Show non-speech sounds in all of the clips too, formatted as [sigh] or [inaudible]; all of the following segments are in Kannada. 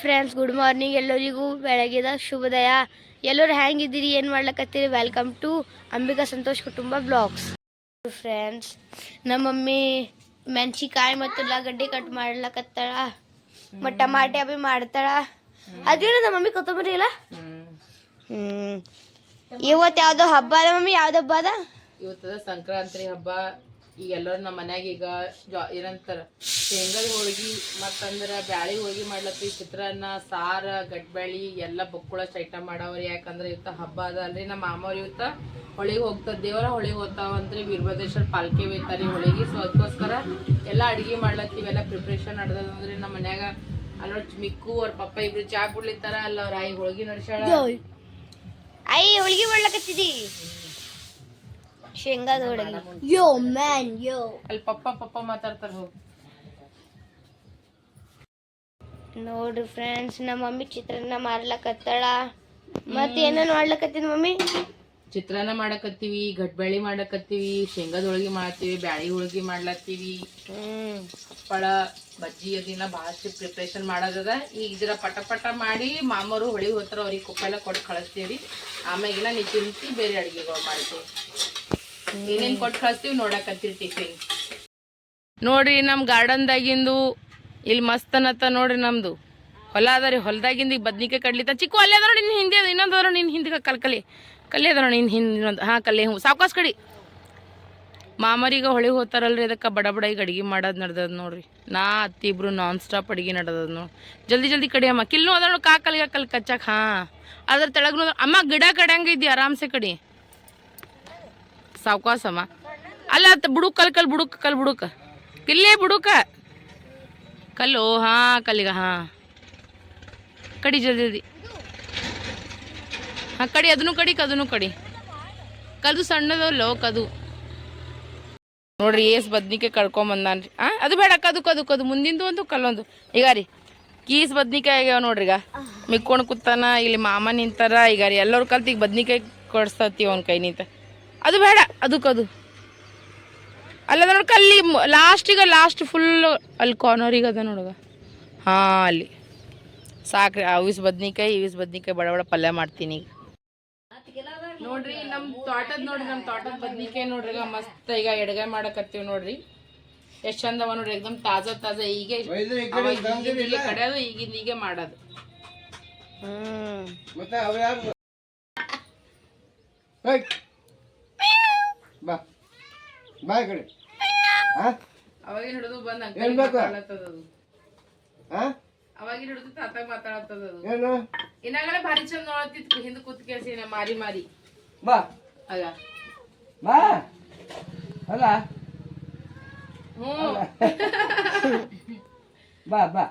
ಫ್ರೆಂಡ್ಸ್ ಗುಡ್ ಮಾರ್ನಿಂಗ್ ಎಲ್ಲರಿಗೂ ಬೆಳಗಿದ ಶುಭದಯ. ಎಲ್ಲರೂ ಹೆಂಗಿದ್ದೀರಿ? ಏನು ಮಾಡ್ಲಕತ್ತೀರಿ? ವೆಲ್ಕಮ್ ಟು ಅಂಬಿಕಾ ಸಂತೋಷ್ ಕುಟುಂಬ ಬ್ಲಾಗ್ಸ್ ಫ್ರೆಂಡ್ಸ್ ನಮ್ಮ ಮಮ್ಮಿ ಮೆಣಸಿಕಾಯಿ ಮತ್ತು ಉಳ್ಳಾಗಡ್ಡಿ ಕಟ್ ಮಾಡ್ಲಕತ್ತಾಳ. ಮತ್ತು ಟಮಾಟೆ ಅಭಿ ಮಾಡ್ತಾಳ. ಅದೇನು ನಮ್ಮ ಮಮ್ಮಿ ಕೊತ್ತಂಬರಿ ಇಲ್ಲ ಹ್ಞೂ ಇವತ್ತು ಯಾವುದೋ ಹಬ್ಬ ಅದ ಮಮ್ಮಿ? ಯಾವ್ದು ಹಬ್ಬ ಅದ? ಇವತ್ತದ ಸಂಕ್ರಾಂತಿ ಹಬ್ಬ. ಈಗ ಎಲ್ಲರೂ ನಮ್ಮ ಮನ್ಯಾಗ ಈಗ ಜಾ ಏನಂತಾರ, ಶೇಂಗದ ಹೋಳ್ಗಿ ಮತ್ತಂದ್ರೆ ಬ್ಯಾಳಿ ಹೋಳ್ಗಿ ಮಾಡ್ಲತ್ತಿ, ಚಿತ್ರಾನ್ನ, ಸಾರ ಗಡ್ಬ್ಯಾಳಿ ಎಲ್ಲ ಬೊಕ್ಕುಳಷ್ಟು ಐಟಮ್ ಮಾಡವ್ರಿ. ಯಾಕಂದ್ರೆ ಇವತ್ತ ಹಬ್ಬ ಅದ ಅಲ್ರಿ ನಮ್ಮ ಮಾಮವ್ರು ಇವತ್ತ ಹೊಳಿಗೆ ಹೋಗ್ತದ ದೇವರ ಹೊಳಿಗೆ ಅಂದ್ರೆ ವೀರಭದ್ರೇಶ್ವರ ಪಾಲ್ಕೆ ಬೈತಾರಿ ಹೊಳಿಗೆ ಸೊ ಅದಕ್ಕೋಸ್ಕರ ಎಲ್ಲ ಅಡಿಗೆ ಮಾಡ್ಲತ್ತೀವಿ ಇವೆಲ್ಲ ಪ್ರಿಪ್ರೇಷನ್ ನಡ್ದದಂದ್ರೆ ನಮ್ಮ ಮನ್ಯಾಗ. ಅಲ್ಲೋಡ್ ಮಿಕ್ಕು, ಅವ್ರ ಪಪ್ಪ ಇಬ್ರು ಚಾ ಕುಡ್ಲಿತ್ತಾರ. ಅಲ್ಲ ಅವ್ರ ಆಯಿ ಹೋಳ್ಗಿ ನಡ್ಸ್ಯಾಳ. ಐ ಹೋಳಿಗೆ ಮಾಡ್ಲಕತ್ತಿದಿ. ಶೇಂಗಾದ ಹೋಳಿಗೆ ಯೋ ಮ್ಯಾನ್ ಯೋ ಅಲ್ಲಿ ಪಪ್ಪ ಪಪ್ಪ ಮಾತಾಡ್ತಾರೆ ಹೋಗಿ. ನೋಡ್ರಿ ಫ್ರೆಂಡ್ಸ್ ನಮ್ಮ ಮಮ್ಮಿ ಚಿತ್ರಾನ್ನ ಮಾಡ್ಲಕತ್ತಾಳ. ಮತ್ತೆ ಏನೇನು ಮಾಡ್ಲಕತ್ತಿದ್ ಮಮ್ಮಿ? ಚಿತ್ರಾನ್ನ ಮಾಡಕತ್ತೀವಿ ಗಡ್ಬಳಿ ಮಾಡಕತ್ತೀವಿ ಶೇಂಗಾದ ಹೋಳಿಗೆ ಮಾಡ್ತೀವಿ ಬ್ಯಾಳಿ ಹೋಳಿಗೆ ಮಾಡ್ಲತ್ತೀವಿ. ಹ್ಮ್. ಹಪ್ಪಳ ಬಜ್ಜಿ ಅದನ್ನ ಭಾಳಷ್ಟು ಪ್ರಿಪ್ರೇಷನ್ ಮಾಡೋದದ. ಈಗ ಇದರ ಪಟ ಪಟ ಮಾಡಿ ಮಾಮರು ಹೊಳಿ ಹೋತ್ರ ಅವ್ರಿಗೆ ಕುಪ್ಪೆಲ್ಲ ಕೊಟ್ಟು ಕಳಿಸ್ತೀವಿ ಆಮೇಲೆ ನೀ ತಿಂತಿ ಬೇರೆ ಅಡಿಗೆಗಳು ಮಾಡ್ತೀವಿ. ಏನೇನ್ ಕೊಟ್ಟು ಕಳಿಸ್ತೀವಿ ನೋಡಕತ್ತೀವಿ ಟಿಫಿನ್. ನೋಡ್ರಿ ನಮ್ಮ ಗಾರ್ಡನ್ದಾಗಿಂದು ಇಲ್ಲಿ ಮಸ್ತ್ ಅನ್ನತ್ತ ನೋಡ್ರಿ ನಮ್ದು. ಹೊಲ ಅದ ರೀ, ಹೊಲದಾಗಿಂದ ಈಗ ಬದ್ನಿಕಾಯಿ ಕಡ್ಲಿತ್ತ ಚಿಕ್ಕು ಅಲ್ಲಿ ಅದ ನೋಡಿ ನಿನ್ನ ಹಿಂದೆ ಅದು, ಇನ್ನೊಂದು ಅದ ನಿನ್ನ ಹಿಂದೆ ಕಲ್ಕಲಿ. ಕಲ್ಲಿ ಅದ ನೋಡಿ ನಿನ್ನ ಹಿಂದೆ ಇನ್ನೊಂದು ಹಾಂ, ಕಲ್ಲಿ ಹ್ಞೂ, ಸಾವ್ಕಾಸ್ ಕಡಿ. ಮಾಮರಿಗ ಹೊಳಿಗೆ ಹೋಗ್ತಾರಲ್ರಿ ಅದಕ್ಕೆ ಬಡ ಬಡ ಈಗ ಅಡಿಗೆ ಮಾಡೋದು ನಡ್ದದ ನೋಡ್ರಿ. ನಾ, ಅತ್ತಿ ಇಬ್ರು ನಾನ್ ಸ್ಟಾಪ್ ಅಡಿಗೆ ನಡ್ದದ ನೋಡಿ. ಜಲ್ದಿ ಜಲ್ದಿ ಕಡಿ ಅಮ್ಮ. ಕಿಲ್ನು ಅದ ನೋಡಿ, ಕಾ ಕಲ್ಲಿಗೆ ಕಲ್ ಕಚ್ಚಾಕ, ಹಾಂ. ಅದ್ರ ತೆಳಗ್ನು ಅದ- ಅಮ್ಮ, ಗಿಡ ಕಡಂಗೆ ಇದ್ದಿ, ಆರಾಮ್ಸೆ ಕಡಿ. ಸಾವ್ಕಾಸಮ್ಮ? ಅಲ್ಲ ಬುಡುಕ್ ಕಲ್ ಕಲ್ ಬುಡುಕ್ ಕಲ್ ಬುಡುಕ್. ಕಿಲ್ಲೇ ಬುಡುಕ. ಕಲ್ಲು, ಹಾ, ಕಲ್ಲಿಗ, ಹಾ. ಕಡಿ ಜಲ್ದಿ ಜಲ್ದಿ. ಹಾಂ, ಕಡಿ, ಅದನ್ನು ಕಡಿ ಕದನು ಕಡಿ. ಕದು ಸಣ್ಣದಲ್ಲೋ, ಕದು. ನೋಡ್ರಿ, ಏಸ್ ಬದ್ನಿಕಾಯಿ ಕಡ್ಕೊಂಬಂದಾನ್ರಿ ಆ, ಅದು ಬೇಡ, ಕದು ಕದು ಕದು. ಮುಂದಿಂದು ಒಂದು, ಕಲ್ಲೊಂದು. ಈಗ ರೀ, ಕೀಸ್ ಬದ್ನಿಕಾಯಿ ಆಗ್ಯಾವ ನೋಡ್ರಿ ಈಗ. ಮಿಕ್ಕೊಂಡು ಕೂತಾನ ಇಲ್ಲಿ ಮಾಮ ನಿಂತಾರ. ಈಗ ರೀ, ಎಲ್ಲರೂ ಕಲ್ತಿಗೆ ಬದ್ನಿಕಾಯಿ ಕೊಡ್ಸತ್ತೀವಿ ಅವ್ನ ಕೈ ನಿಂತ ಅದು ಬೇಡ ಅದು ಕದು ಅಲ್ಲದ ನೋಡ್ಕ ಅಲ್ಲಿ ಲಾಸ್ಟಿಗೆ ಲಾಸ್ಟ್ ಫುಲ್ ಅಲ್ಲಿ ಕಾರ್ನರಿಗೆ ಅದ ನೋಡಗ ಹಾಂ ಅಲ್ಲಿ. ಸಾಕ್ರಿ ಅವಿಸ್ ಬದ್ನಿಕಾಯಿ ಇವಿಸ್ ಬದ್ನಿಕಾಯಿ ಬಡ ಬಡ ಪಲ್ಯ ಮಾಡ್ತೀನಿ ಈಗ. ನೋಡ್ರಿ ನಮ್ಮ ತೋಟದ ನೋಡ್ರಿ ನಮ್ಮ ತೋಟದ ಬದ್ನಿಕಾಯಿ ನೋಡ್ರಿ ಈಗ ಮಸ್ತ್ ಈಗ ಎಡಗೈ ಮಾಡಕತ್ತೀವಿ ನೋಡ್ರಿ. ಎಷ್ಟು ಚಂದ ಅವ ನೋಡ್ರಿ ಎಕ್ದಮ್ ತಾಜಾ ತಾಜಾ. ಈಗ ಕಡೆಯೋದು ಈಗಿಂದ್ ಹೀಗೆ ಮಾಡೋದು. ಹ್ಮ್ ಮತ್ತೆ ಅವ ಯಾರು ಹೇಯ್. ಬಾ. ಬಾ ಈ ಕಡೆ. ಹಾ ಅವಾಗಿನ ಹಿಡಿದು ಬಂದ ಏನ್ ಅಂಕಲ್ ಬೇಕು? ಮಾತಾಡತ್ತದದು ಹಾ ಅವಾಗಿನ ಹಿಡಿದು ತಾತಾಗ ಮಾತಾಡತ್ತದದು ಏನು? ಇನ್ನಾಗಲೇ ಭಾರಿ ಚಂದ ನೋಡತ್ತಿತ್ತು ಹಿಂದ್ ಕೂತ್ ಕೇಸಿ ಮಾರಿ ಮಾರಿ. ಬಾ. ಅಲ್ಲ. ಬಾ. ಅಲ್ಲ. ಹ್ಞೂ. ಬಾ ಬಾ.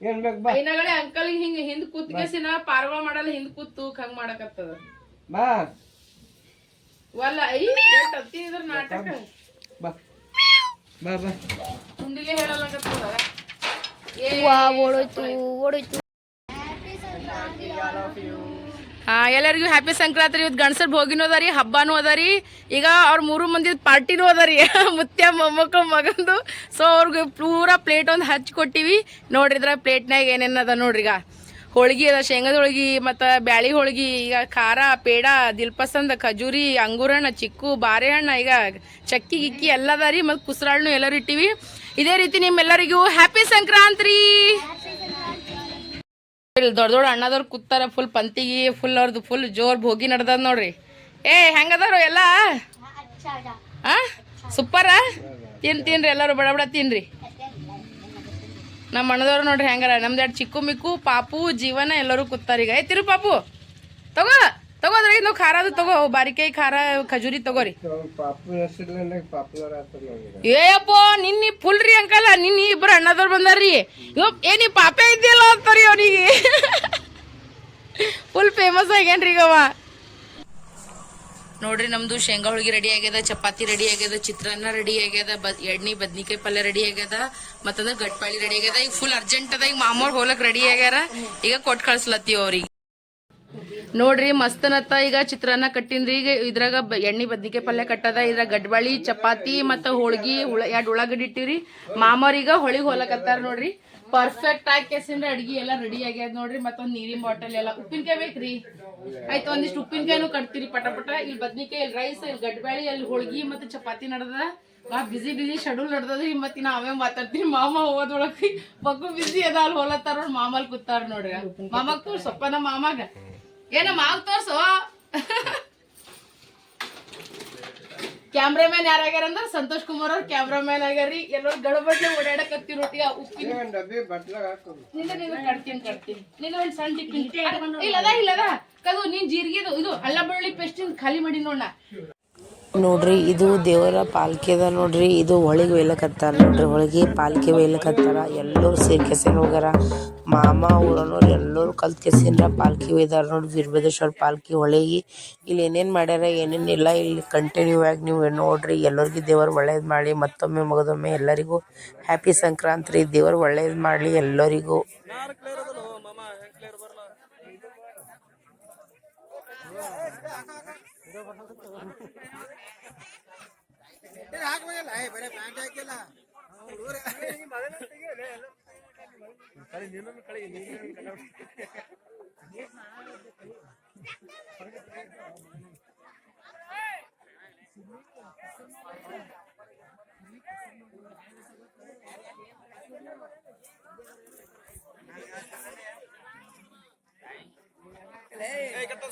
ಏನ್ ಬೇಕು ಬಾ. ಇನ್ನಾಗಲೇ ಅಂಕಲ್ ಹಿಂಗ ಹಿಂದ್ ಕೂತ್ ಕೇಸಿನ ಪಾರ್ವ ಮಾಡಲ್ಲ ಹಿಂದ್ ಕೂತು ಹಂಗ್ ಮಾಡಕತ್ತದ. ಬಾ. ವಲ್ಲ ಐ ಎಷ್ಟ್ ಹತ್ತಿ ಇದ್ರ ನಾಟಕ? ಬಾ. ಬಾ ಬಾ. ಹುಂಡಿಗೆ ಹೇಳಲಾಗತ್ತದ ಏ ವಾ ಓಡೋಯ್ತು ಓಡೋಯ್ತು. ಹಾ ಎಲ್ಲರಿಗೂ ಹ್ಯಾಪಿ ಸಂಕ್ರಾಂತಿ ಇವತ್ತು ಗಣಸರ್ ಭೋಗಿನೂ ಅದ ರೀ ಹಬ್ಬನೂ ಅದ ರೀ. ಈಗ ಅವ್ರ ಮೂರು ಮಂದಿ ಪಾರ್ಟಿನೂ ಅದ ರೀ. [laughs] ಮುತ್ಯ ಮೊಮ್ಮಕ್ಕಳು ಮಗಂದು. ಸೊ ಅವ್ರಿಗೆ ಪೂರಾ ಪ್ಲೇಟ್ ಒಂದು ಹಚ್ಚಿ ಕೊಟ್ಟಿವಿ ನೋಡ್ರಿದ್ರ ಪ್ಲೇಟ್ನಾಗ ಏನೇನದ ಅದ ನೋಡ್ರಿ ಈಗ ಹೋಳ್ಗಿ ಅದ ಶೇಂಗದ ಹೋಳ್ಗಿ ಮತ್ತು ಬ್ಯಾಳಿ ಹೋಳ್ಗಿ ಈಗ ಖಾರ ಪೇಡ ದಿಲ್ಪಸಂದ ಖಜೂರಿ ಅಂಗೂರ ಹಣ್ಣು ಚಿಕ್ಕು ಬಾರೆಹಣ್ಣ ಈಗ ಚಕ್ಕಿ ಗಿಕ್ಕಿ ಎಲ್ಲ ಅದ ರೀ ಮತ್ತು ಕುಸ್ರಾಳ್ನು ಎಲ್ಲರೂ ಇಟ್ಟಿವಿ. ಇದೇ ರೀತಿ ನಿಮ್ಮೆಲ್ಲರಿಗೂ ಹ್ಯಾಪಿ ಸಂಕ್ರಾಂತಿ ಇಲ್ಲಿ ದೊಡ್ಡ ದೊಡ್ಡ ಅಣ್ಣದವ್ರು ಕೂತಾರ ಫುಲ್ ಪಂತಿಗಿ ಫುಲ್ ಅವ್ರದ್ದು ಫುಲ್ ಜೋರ್ ಭೋಗಿ ನಡ್ದದ ನೋಡ್ರಿ. ಏ ಹೆಂಗದಾರು ಎಲ್ಲ? ಹಾಂ ಸೂಪರ ತಿನ್ ತಿನ್ರಿ ಎಲ್ಲರೂ ಬಡ ಬಡ ತಿನ್ರಿ. ನಮ್ಮ ಅಣ್ಣದವ್ರು ನೋಡ್ರಿ ಹೆಂಗಾರ? ನಮ್ದು ಎರಡು ಚಿಕ್ಕು ಮಿಕ್ಕು, ಪಾಪು, ಜೀವನ, ಎಲ್ಲರೂ ಕೂತಾರ ಈಗ. ಐತಿರು ಪಾಪು! ತಗೋ ತಗೋದ್ರಿ ನಾವು ಖಾರ ಅದು ತಗೋ. ಬಾರಿಕಾಯಿ ಖಾರ, ಖಜೂರಿ ತಗೋರಿ. ಏಯಪ್ಪ ನಿನ್ನಿ ಫುಲ್ ರೀ ಅಂಕಲ್ಲ ನಿನ್ನ ಇಬ್ಬರು ಅಣ್ಣದವ್ರು ಬಂದಾರ್ರಿ. ಏನಿ ಪಾಪೆ ಇದ್ದಿಲ್ಲ ಅಂತಾರಿ ಅವನಿಗೆ. ಫುಲ್ [laughs] ಫೇಮಸ್ ಆಗ್ಯಾನ್ರಿ ಈಗ ನೋಡ್ರಿ ನಮ್ದು ಶೇಂಗಾ ಹೋಳಿಗೆ ರೆಡಿ ಆಗ್ಯದ, ಚಪಾತಿ ರೆಡಿ ಆಗ್ಯದ, ಚಿತ್ರಾನ್ನ ರೆಡಿ ಆಗ್ಯದ ಎಣ್ಣೆ ಬದ್ನಿಕಾಯಿ ಪಲ್ಯ ರೆಡಿ ಆಗ್ಯದ, ಮತ್ತಂದ್ರ ಗಟ್ಪಾಳಿ ರೆಡಿ ಆಗ್ಯದ. ಈಗ ಫುಲ್ ಅರ್ಜೆಂಟ್ ಅದ, ಈಗ ಮಾಮೋರ್ ಹೋಲಕ್ ರೆಡಿ ಆಗ್ಯಾರ, ಈಗ ಕೊಟ್ಟು ಕಳ್ಸ್ಲತ್ತೀವಿ ಅವ್ರಿಗೆ. ನೋಡ್ರಿ ಮಸ್ತನತ್ತ ಈಗ ಚಿತ್ರಾನ್ನ ಕಟ್ಟಿನ್ರಿ, ಈಗ ಇದ್ರಾಗ ಎಣ್ಣೆ ಬದ್ನಿಕಾಯಿ ಪಲ್ಯ ಕಟ್ಟದ ಇದ್ರಾಗ ಗಡ್ಬಾಳಿ ಚಪಾತಿ, ಮತ್ತ ಹೋಳ್ಗಿ ಎರಡು ಉಳ್ಳಾಗಡ್ಡಿ ಇಟ್ಟಿವ್ರಿ. ಮಾಮವ್ರೀಗ ಹೊಳಿಗೆ ಹೋಲಕತ್ತಾರ ನೋಡ್ರಿ. ಪರ್ಫೆಕ್ಟ್ ಆಗಿ ಕೆಸಿಂದ ಅಡ್ಗಿ ಎಲ್ಲ ರೆಡಿ ಆಗ್ಯದ ನೋಡ್ರಿ, ಮತ್ತೊಂದ್ ನೀರಿನ ಬಾಟಲ್ ಎಲ್ಲ. ಉಪ್ಪಿನಕಾಯಿ ಬೇಕ್ರಿ? ಆಯ್ತು, ಒಂದಿಷ್ಟು ಉಪ್ಪಿನಕಾಯಿನು ಕಟ್ತೀರಿ ಪಟ ಪಟ ಇಲ್ಲಿ ಬದ್ನಿಕಾಯಿ ಇಲ್ಲಿ ರೈಸ್ ಇಲ್ಲಿ ಗಡ್ಬ್ಯಾಳಿ ಅಲ್ಲಿ ಹೋಳ್ಗಿ, ಮತ್ತೆ ಚಪಾತಿ ನಡ್ದದ. ಬಾ ಬಿಸಿ ಬಿಸಿ ಶೆಡ್ಯೂಲ್ ನಡ್ದದ್ರಿ ಮತ್ತೆ ನಾವೇ ಮಾತಾಡ್ತೀನಿ ಮಾಮ ಹೋಗೋದ್ರೊಳಗೆ ಮಗು ಬಿಸಿ ಅದ ಅಲ್ಲಿ ಹೋಲತ್ತಾರ ಮಾಮಲ್ ಕೂತಾರ ನೋಡ್ರಿ. ಮಾಮಗ್ ತೋರ್ಸಪ್ಪ ನಮ್ಮ ಮಾಮಾಗ. ಏನ ಮಾವ್ ತೋರ್ಸು. ಕ್ಯಾಮ್ರಾಮ್ಯಾನ್ ಯಾರಾಗ್ಯಾರ ಅಂದ್ರ ಸಂತೋಷ್ ಕುಮಾರ್ ಅವ್ರ ಕ್ಯಾಮ್ರಾಮ್ಯಾನ್ ಆಗ್ಯಾರಿ ಎಲ್ಲರೂ ಗಡಬಡ್ಲೆ ಓಡಾಡಕತ್ತಿ ರೊಟ್ಟಿ ಉಪ್ಪಿನ ಕಟ್ತೀನಿ ಕಟ್ತೀನಿ. ಒಂದ್ ಸಣ್ಣ ಟಿಫಿನ್ ಇಲ್ಲದ ಇಲ್ಲದ ಕದು ನೀನ್ ಜೀರಿಗೆ ಇದು ಅಲ್ಲ ಬೆಳ್ಳುಳ್ಳಿ ಪೇಸ್ಟ್ ಖಾಲಿ ಮಾಡಿ ನೋಡ ನೋಡ್ರಿ ಇದು ದೇವರ ಪಾಲ್ಕಿ ಅದ ನೋಡ್ರಿ ಇದು ಹೊಳಿಗೆ ಒಯ್ಲಕತ್ತಾರ ನೋಡ್ರಿ ಹೊಳಿಗೆ ಪಾಲ್ಕಿ ಒಯ್ಲಕತ್ತಾರ ಎಲ್ಲರೂ ಸೇರಿ ಕೆಸಿನ ಹೋಗ್ಯಾರ ಮಾಮ ಊರನವ್ರು ಎಲ್ಲರೂ ಕಲ್ತ್ ಕೆಸಿನ್ರ ಪಾಲ್ಕಿ ಒಯ್ದಾರ ನೋಡ್ರಿ ವೀರಭದ್ರೇಶ್ವರ ಪಾಲ್ಕಿ ಹೊಳಿಗೆ ಇಲ್ಲಿ ಏನೇನ್ ಮಾಡ್ಯಾರ ಏನೇನಿಲ್ಲ ಇಲ್ಲಿ ಕಂಟಿನ್ಯೂ ಆಗಿ ನೀವು ನೋಡ್ರಿ ಎಲ್ಲರಿಗೂ ದೇವರು ಒಳ್ಳೇದು ಮಾಡಿ ಮತ್ತೊಮ್ಮೆ ಮಗದೊಮ್ಮೆ ಎಲ್ಲರಿಗೂ ಹ್ಯಾಪಿ ಸಂಕ್ರಾಂತಿ ದೇವರು ಒಳ್ಳೇದು ಮಾಡಲಿ ಎಲ್ಲರಿಗೂ ಹಾಕ್ಬೇಕಲ್ಲ ಬರೀ ಪ್ಯಾಂಟ್ ಹಾಕಿಲ್ಲ ಕಳಿ ನಿನ್ನನ್ನು ಕಳಿ ನೀನು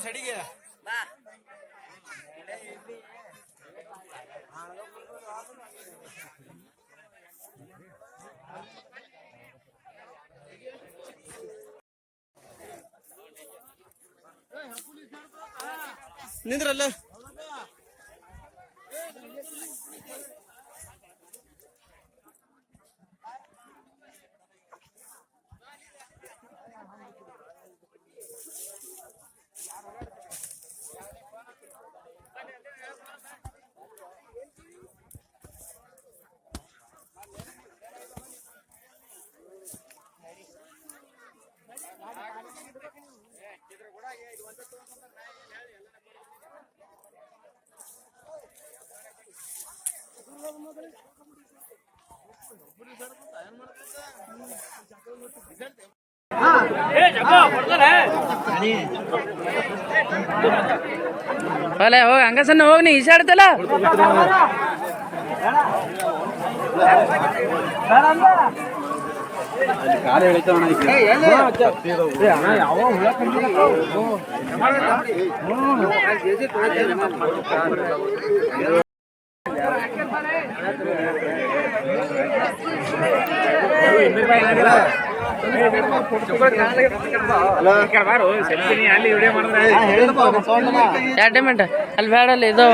ಸಡಿಗೆ ನಿಂದ್ರಲ್ಲ ಅಲ್ಲ ಹೋಗ ಸಣ್ಣ ಹೋಗಿ ನೀ ಈಸಾಡ್ತಲ್ಲ? ಎರಡು ಮಿನಿಟ್ ಅಲ್ಲಿ ಬೇಡ ಅಲ್ಲಿ ಇದಾವ.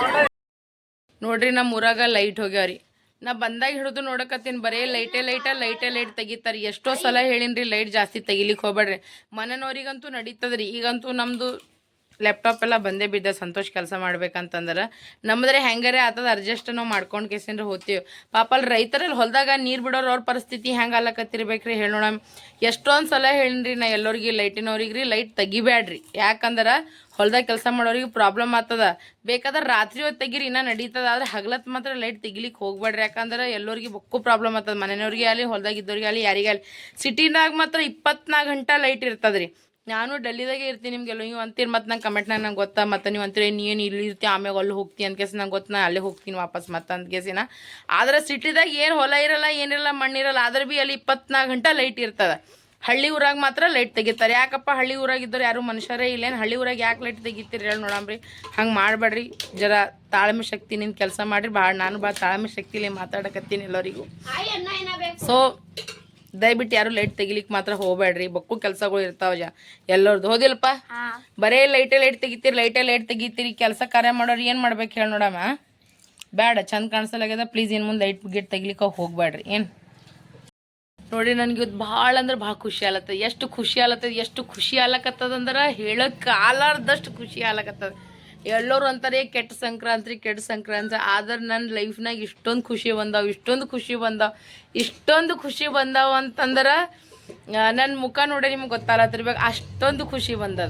ನೋಡ್ರಿ ನಮ್ಮ ಊರಾಗ ಲೈಟ್ ಹೋಗ್ಯಾವ್ರಿ. ನಾ ಬಂದಾಗ ಹಿಡಿದು ನೋಡಕತ್ತೀನಿ, ಬರೇ ಲೈಟೇ ಲೈಟ ಲೈಟೇ ಲೈಟ್ ತೆಗಿತಾರೆ. ಎಷ್ಟೋ ಸಲ ಹೇಳಿನ್ರಿ ಲೈಟ್ ಜಾಸ್ತಿ ತೆಗಿಲಿಕ್ಕೆ ಹೋಗ್ಬೇಡ್ರಿ ಮನೆಯವ್ರಿಗಂತೂ ನಡೀತದ್ರಿ. ಈಗಂತೂ ನಮ್ಮದು ಲ್ಯಾಪ್ಟಾಪ್ ಎಲ್ಲ ಬಂದೇ ಬಿದ್ದ ಸಂತೋಷ್ ಕೆಲಸ ಮಾಡ್ಬೇಕಂತಂದ್ರೆ ನಮ್ಮದ್ರೆ ಹೆಂಗಾರೆ ಆತದ ಅಡ್ಜಸ್ಟ್ ನಾವು ಮಾಡ್ಕೊಂಡು ಕೇಸಿಂದ್ರೆ ಹೋಗ್ತೀವಿ. ಪಾಪ ಅಲ್ಲಿ ರೈತರಲ್ಲಿ ಹೊಲದಾಗ ನೀರು ಬಿಡೋರು ಅವ್ರ ಪರಿಸ್ಥಿತಿ ಹೆಂಗೆ ಅಲ್ಲಕತ್ತಿರ್ಬೇಕ್ರಿ ಹೇಳೋಣ ಎಷ್ಟೊಂದು ಸಲ ಹೇಳಿನ್ರಿ ನಾ ಎಲ್ಲರಿಗೆ ಲೈಟಿನವ್ರಿಗೆ ರೀ ಲೈಟ್ ತೆಗಿಬ್ಯಾಡ್ರಿ. ಯಾಕಂದ್ರೆ ಹೊಲ್ದಾಗ ಕೆಲಸ ಮಾಡೋರಿಗೆ ಪ್ರಾಬ್ಲಮ್ ಆಗ್ತದ. ಬೇಕಾದ್ರೆ ರಾತ್ರಿ ಹೊತ್ತು ತೆಗಿರಿ, ಇನ್ನೂ ನಡೀತದ. ಆದ್ರೆ ಹಗಲತ್ ಮಾತ್ರ ಲೈಟ್ ತೆಗಿಲಿಕ್ಕೆ ಹೋಗ್ಬೇಡ್ರಿ ಯಾಕಂದ್ರೆ ಎಲ್ಲರಿಗೆ ಬೊಕ್ಕು ಪ್ರಾಬ್ಲಮ್ ಆಗ್ತದ. ಮನೆಯವ್ರಿಗೆ ಆಗಲಿ ಹೊಲ್ದಾಗ ಇದ್ದವ್ರಿಗೆ ಆಗಲಿ ಯಾರಿಗೆ ಆಗಲಿ ಸಿಟಿನಾಗ ಮಾತ್ರ ಇಪ್ಪತ್ನಾಲ್ಕು ಗಂಟೆ ಲೈಟ್ ಇರ್ತದ್ರಿ. ನಾನು ಡೆಲ್ಲಿದಾಗೆ ಇರ್ತೀನಿ ನಿಮ್ಗೆಲ್ಲ ನೀವು ಅಂತೀರಿ ಮತ್ತು ನಂಗೆ ಕಮೆಂಟ್ನಾಗ ನಂಗೆ ಗೊತ್ತಾ? ಮತ್ತೆ ನೀವು ಅಂತೀರಿ ನೀನು ಇಲ್ಲಿ ಇರ್ತಿ ಆಮ್ಯಾಗ ಅಲ್ಲಿ ಹೋಗ್ತೀನಿ ಅಂತ ಕೇಸಿ ನಂಗೆ ಗೊತ್ತು ನಾ ಅಲ್ಲೇ ಹೋಗ್ತೀನಿ ವಾಪಸ್ ಮತ್ತೆ ಅಂತ ಕೇಸಿನ ಆದ್ರೆ ಸಿಟಿದಾಗ ಏನು ಹೊಲ ಇರಲ್ಲ ಏನಿರಲ್ಲ ಮಣ್ಣಿರಲ್ಲ ಆದ್ರೆ ಭೀ ಅಲ್ಲಿ ಇಪ್ಪತ್ನಾಲ್ಕು ಗಂಟೆ ಲೈಟ್ ಇರ್ತದೆ. ಹಳ್ಳಿ ಊರಾಗ ಮಾತ್ರ ಲೈಟ್ ತೆಗಿತಾರೆ. ಯಾಕಪ್ಪ ಹಳ್ಳಿ ಊರಾಗ ಇದ್ದವ್ರು ಯಾರು ಮನುಷ್ಯರೇ ಇಲ್ಲೇನು ಹಳ್ಳಿ ಊರಾಗ ಯಾಕೆ ಲೈಟ್ ತೆಗಿತೀರಿ ಹೇಳಿ ನೋಡಂಬ್ರಿ ಹಂಗೆ ಮಾಡಬೇಡ್ರಿ. ಜರ ತಾಳ್ಮೆ ಶಕ್ತಿ ನಿಂದ ಕೆಲಸ ಮಾಡಿರಿ. ಭಾಳ ನಾನು ಭಾಳ ತಾಳ್ಮೆ ಶಕ್ತಿಲಿ ಮಾತಾಡಕತ್ತೀನಿ ಎಲ್ಲರಿಗೂ. ಸೊ ದಯವಿಟ್ಟು ಯಾರು ಲೈಟ್ ತೆಗಿಲಿಕ್ ಮಾತ್ರ ಹೋಗ್ಬೇಡ್ರಿ. ಬಕ್ಕು ಕೆಲಸಗಳು ಇರ್ತಾವ ಎಲ್ಲರದು. ಹೋದಿಲ್ಲಪ್ಪ ಬರೇ ಲೈಟೇ ಲೈಟ್ ತೆಗಿತೀರಿ ಲೈಟೇ ಲೈಟ್ ತೆಗಿತೀರಿ ಕೆಲಸ ಕಾರ್ಯ ಮಾಡೋರು ಏನು ಮಾಡ್ಬೇಕು ಹೇಳಿ ನೋಡಮ್ಮ? ಬೇಡ ಚಂದ ಕಾಣಿಸಲಾಗ್ಯದ ಪ್ಲೀಸ್ ಇನ್ ಮುಂದೆ ಲೈಟ್ ಗಿಟ್ ತೆಗಿಲಿಕ್ಕೆ ಹೋಗ್ಬೇಡ್ರಿ. ಏನು? ನೋಡಿ ನನಗೆ ಇವತ್ತು ಭಾಳ ಅಂದ್ರೆ ಭಾಳ ಖುಷಿ ಆಲತ್ತದ. ಎಷ್ಟು ಖುಷಿ ಆಲತ್ತದ ಎಷ್ಟು ಖುಷಿ ಆಲಕತ್ತದ ಅಂದ್ರೆ ಹೇಳಕ್ಕೆ ಆಲಾರ್ದಷ್ಟು ಖುಷಿ ಆಲಕತ್ತದ. ಎಲ್ಲರೂ ಅಂತಾರೆ, ಕೆಟ್ಟ ಸಂಕ್ರಾಂತಿ ಕೆಟ್ಟ ಸಂಕ್ರಾಂತಿ ಆದ್ರೆ ನನ್ನ ಲೈಫ್ನಾಗ ಇಷ್ಟೊಂದು ಖುಷಿ ಬಂದಾವ, ಇಷ್ಟೊಂದು ಖುಷಿ ಬಂದಾವ, ಇಷ್ಟೊಂದು ಖುಷಿ ಬಂದಾವ ಅಂತಂದ್ರೆ ನನ್ನ ಮುಖ ನೋಡಿ ನಿಮ್ಗೆ ಗೊತ್ತಾಲತ್ತಿರ್ಬೇಕು ಅಷ್ಟೊಂದು ಖುಷಿ ಬಂದದ.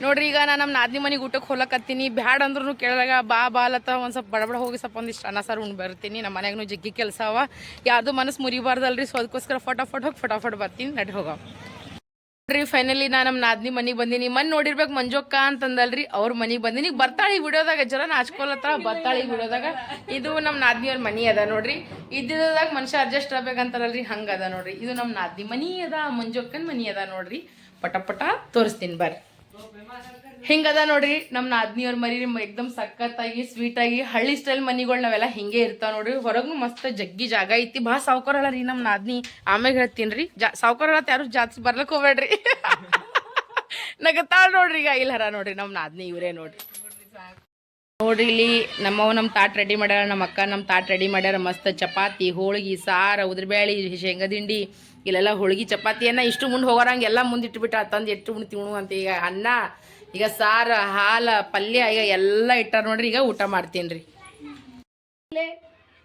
ನೋಡ್ರಿ, ಈಗ ನಾನು ನಮ್ಮ ನಾದಿನಿ ಮನೆಗೆ ಊಟಕ್ಕೆ ಹೋಲಕತ್ತೀನಿ, ಬ್ಯಾಡ ಅಂದ್ರೂ ಕೇಳಿದಾಗ, ಬಾ ಬಾ ಅಲತ್ತ ಒಂದು ಸ್ವಲ್ಪ ಬಡಬಡ ಹೋಗಿ, ಸ್ವಲ್ಪ ಒಂದಿಷ್ಟು ಅನ್ನ, ಸಾರು ಉಂಡು ಬರ್ತೀನಿ ನಮ್ಮ ಮನ್ಯಾಗೂ ಜಗ್ಗಿ ಕೆಲಸ ಅವ ಯಾರ್ದು ಮನಸ್ಸು ಮುರಿಬಾರ್ದಲ್ರಿ, ಸೊ ಅದಕ್ಕೋಸ್ಕರ ಫಟಾಫಟ್ ಹೋಗಿ, ಫಟಾಫಟ್ ಬರ್ತೀನಿ ನಡಿ ಹೋಗವ. ನೋಡ್ರಿ ಫೈನಲಿ ನಾ ನಮ್ಮ ನಾದ್ನಿ ಮನೆಗೆ ಬಂದೀನಿ. ಮನ್ ನೋಡಿರ್ಬೇಕು ಮಂಜೋಕ್ಕ ಅಂತಂದಲ್ರಿ, ಅವ್ರ ಮನೆಗೆ ಬಂದೀನಿ. ಬರ್ತಾಳಿ ವಿಡಿಯೋದಾಗ, ಜರ ನಾಚ್ಕೊಲತ್ತ ಬರ್ತಾಳಿ ವಿಡಿಯೋದಾಗ. ಇದು ನಮ್ಮ ನಾದ್ನಿಯವ್ರ ಮನಿ ಅದ ನೋಡ್ರಿ. ಇದ್ದಿದಾಗ ಮನುಷ್ಯ ಅಡ್ಜಸ್ಟ್ ಆಗ್ಬೇಕಂತಾರಲ್ರಿ ಹಂಗದ ನೋಡ್ರಿ. ಇದು ನಮ್ಮ ನಾದ್ನಿ ಮನಿ ಅದ, ಮಂಜೋಕ್ಕನ್ ಮನಿ ಅದ ನೋಡ್ರಿ. ಪಟ ಪಟ ತೋರಿಸ್ತೀನಿ ಬರ್ರಿ. ಹಿಂಗದ ನೋಡ್ರಿ ನಮ್ಮ ನಾದ್ನಿಯವ್ರ ಮರಿ ಎಕ್ದಮ್ ಸಖತ್ತಾಗಿ, ಸ್ವೀಟಾಗಿ, ಹಳ್ಳಿ ಸ್ಟೈಲ್ ಮನಿಗಳು ನಾವೆಲ್ಲ ಹಿಂಗೆ ಇರ್ತಾವ ನೋಡ್ರಿ. ಹೊರಗೂ ಮಸ್ತ್ ಜಗ್ಗಿ ಜಾಗ ಐತಿ. ಭಾಳ ಸಾವ್ಕಾರಲ್ಲ ರೀ ನಮ್ಮ ನಾದ್ನಿ ಆಮ್ಯಾಗ ಹೇಳ್ತೀನಿ ರೀ, ಜಾ ಯಾರು ಜಾಸ್ತಿ ಬರ್ಲಕ್ ಹೋಗ್ಬೇಡ್ರಿ [laughs] ನಗತಾಳ ನೋಡ್ರಿ ಈಗ ಇಲ್ಲಿ ಹರ ನೋಡ್ರಿ ನಮ್ಮ ನಾದ್ನಿ ಇವರೇ ನೋಡ್ರಿ. ನೋಡ್ರಿ ಇಲ್ಲಿ ನಮ್ಮವ್ ನಮ್ಮ ತಾಟ್ ರೆಡಿ ಮಾಡ್ಯಾರ ನಮ್ಮ ಅಕ್ಕ ನಮ್ಮ ತಾಟ್ ರೆಡಿ ಮಾಡ್ಯಾರ. ಮಸ್ತ್ ಚಪಾತಿ, ಹೋಳ್ಗಿ, ಸಾರ ಉದ್ರಬೇಳೆ ಶೇಂಗದಿಂಡಿ ಇಲ್ಲೆಲ್ಲ ಹೋಳಿಗೆ ಚಪಾತಿಯನ್ನ ಇಷ್ಟು ಮುಂದೆ ಹೋಗೋರಂಗೆ ಎಲ್ಲ ಮುಂದೆ ಇಟ್ಬಿಟ್ಟ ತಂದು ಎಷ್ಟು ಉಣ್ ತಿಣು ಅಂತ ಈಗ ಅನ್ನ ಈಗ ಸಾರ, ಹಾಲ, ಪಲ್ಯ ಈಗ ಎಲ್ಲ ಇಟ್ಟಾರ ನೋಡ್ರಿ, ಈಗ ಊಟ ಮಾಡ್ತೀನಿ ರೀ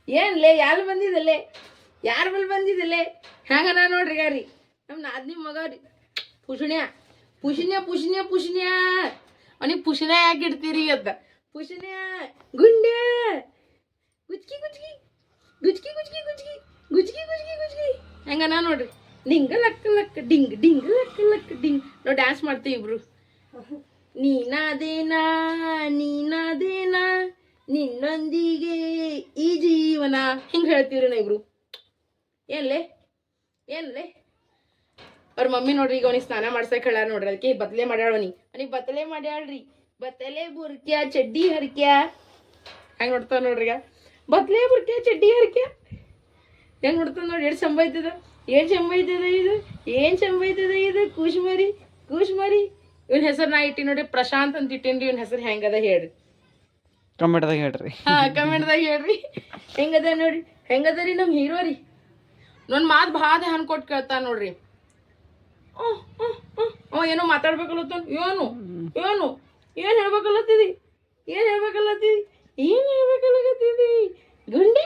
ಏನ್ಲೇ? ಯಾರು ಬಂದಿದಲ್ಲೇ ಯಾರ ಬಲ್ಲಿ ಬಂದಿದಲ್ಲೇ ಹೆಂಗನ ನೋಡ್ರಿ ಗಾರಿ ನಮ್ಮ ನಾದ್ನಿ ಮಗ ರೀ. ಪುಷಣ್ಯ. ಪುಷಣ್ಯ ಪುಷಣ್ಯ ಪುಷಣ್ಯ. ಅವನಿಗೆ ಪುಷಣ್ಯ ಯಾಕೆ ಇಡ್ತೀರಿ ಅಂತ ಪುಷಣ್ಯ, ಗುಂಡ್ಯ. ಗುಜ್ಕಿ ಗುಜ್ಕಿ ಗುಜ್ಕಿ ಗುಜ್ಕಿ ಗುಜ್ಕಿ ಗುಜ್ಕಿ ಗುಜ್ಕಿ ಗುಜ್ಕಿ ಹೆಂಗನ ನೋಡ್ರಿ? ಡಿಂಗ ಲಕ್ಕ ಲಕ್ಕ ಡಿಂಗ್ ಡಿಂಗ್ ಲಕ್ಕ ಲಕ್ಕ ಡಿಂಗ್. ನಾವು ಡ್ಯಾನ್ಸ್ ಮಾಡ್ತೀವಿ ಇಬ್ರು. ನೀನಾದೇನಾ ನೀನಾದೇನಾ, ನಿನ್ನೊಂದಿಗೆ ಈ ಜೀವನ. ಹಿಂಗೆ ಹೇಳ್ತೀವ್ರಿ ನಾ ಇಬ್ರು. ಏನ್ಲೇ? ಏನ್ಲೇ? ಅವ್ರ ಮಮ್ಮಿ ನೋಡ್ರಿ, ಈಗ ಅವನಿಗೆ ಸ್ನಾನ ಮಾಡ್ಸಕ್ ಹೇಳಾರ ನೋಡ್ರಿ ಅದಕ್ಕೆ ಬತ್ಲೆ ಮಾಡ್ಯಾಳವನಿ ಅವನಿಗೆ. ಬತ್ತಲೆ ಮಾಡ್ಯಾಳ್ರಿ. ಬತ್ತಲೆ ಬುರ್ಕ್ಯಾ, ಚಡ್ಡಿ ಹರಿಕ್ಯಾ. ಹೆಂಗೆ ನೋಡ್ತಾವ ನೋಡ್ರಿ ಈಗ? ಬತ್ಲೆ ಬುರ್ಕ್ಯಾ, ಚಡ್ಡಿ ಹರಿಕ್ಯಾ. ಹೆಂಗೆ ನೋಡ್ತಾವ ನೋಡಿ ಎಷ್ಟು ಸಂಬೈತದ ಏನ್ ಐತದ ಇದು? ಏನ್ ಐತದ ಇದು? ಕೂಶ್ಮರಿ ಕೂಶ್ಮರಿ ಇವನ್ ಹೆಸರು ನಾ ಇಟ್ಟಿ ನೋಡಿ ಪ್ರಶಾಂತ್ ಅಂತ ಇಟ್ಟಿನ್ರಿ ಇವನ್ ಹೆಸರು ಹೆಂಗದ ಹೇಳ್ರಿ. ಕಮೆಂಟ್ದಾಗ ಹೇಳ್ರಿ. ಹಾ ಕಮೆಂಟ್ದಾಗ ಹೇಳ್ರಿ. ಹೆಂಗದ ನೋಡ್ರಿ ಹೆಂಗದ ರೀ ನಮ್ಮ ಹೀರೋ ರೀ. ನನ್ನ ಮಾತು ಭಾಳ ಹನ್ ಕೊಟ್ಟು ಕೇಳ್ತಾ ನೋಡ್ರಿ. ಅವ ಏನೋ ಮಾತಾಡ್ಬೇಕಲ್ಲತ್ತ ಏನು ಏನು ಏನ್ ಹೇಳ್ಬೇಕಲ್ಲತ್ತಿದಿ? ಏನ್ ಹೇಳ್ಬೇಕಲ್ಲತ್ತಿದಿ? ಏನ್ ಹೇಳ್ಬೇಕಲ್ಲತ್ತಿದಿ ಗುಂಡಿ?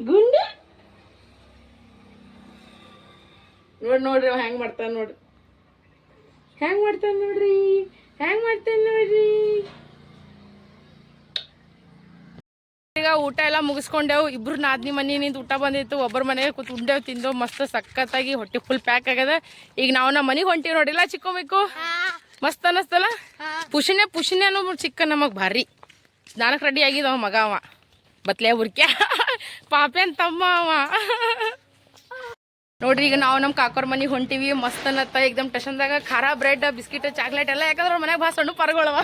ಗುಂಡಿ? ನೋಡಿ ನೋಡ್ರಿ ಅವ ಹೆಂಗ್ ಮಾಡ್ತಾನ ನೋಡ್ರಿ. ಹೆಂಗ್ ಮಾಡ್ತಾನೆ ನೋಡ್ರಿ? ಹ್ಯಾಂಗ್ ಮಾಡ್ತಾನ ನೋಡ್ರಿ? ಈಗ ಊಟ ಎಲ್ಲ ಮುಗಿಸ್ಕೊಂಡೆವು. ಇಬ್ರು ನಾದ್ನಿ ಮನೆ ನಿಂದ ಊಟ ಬಂದಿತ್ತು. ಒಬ್ಬರ ಮನೆಗೆ ಕೂತ್ ಉಂಡೆವು ತಿಂದು ಮಸ್ತ್ ಸಖತ್ತಾಗಿ ಹೊಟ್ಟೆ ಫುಲ್ ಪ್ಯಾಕ್ ಆಗ್ಯದ. ಈಗ ನಾವು ನಮ್ಮ ಮನೆಗೆ ಹೊಂಟಿವಿ ನೋಡಿಲ್ಲ ಚಿಕ್ಕೋಬೇಕು ಮಸ್ತ್ ಅನ್ನಿಸ್ತಲ್ಲ ಪುಷಿನೇ ಪುಷಿನೇ ಅನ್ನೋ ಚಿಕ್ಕ ನಮಗೆ ಭಾರಿ. ಸ್ನಾನಕ್ಕೆ ರೆಡಿ ಆಗಿದವ ಮಗ ಅವ. ಬತ್ಲೆ ಬುರ್ಕ್ಯ ಪಾಪೇನ್ ತಮ್ಮ ಅವ. ನೋಡ್ರಿ, ಈಗ ನಾವು ನಮ್ಮ ಕಾಕೋರ್ ಮನೆಗೆ ಹೊಂಟಿವಿ, ಮಸ್ತ್ ಅನ್ನತ್ತ ಏಕ್ದಮ್ ಟೆಷನ್ದಾಗ ಖಾರ ಬ್ರೆಡ್, ಬಿಸ್ಕಿಟ್, ಚಾಕ್ಲೇಟ್ ಎಲ್ಲ ಯಾಕಂದ್ರೆ ಅವ್ರ ಮನೆಗೆ ಭಾಳ ಸಣ್ಣ ಪರಗಳವ.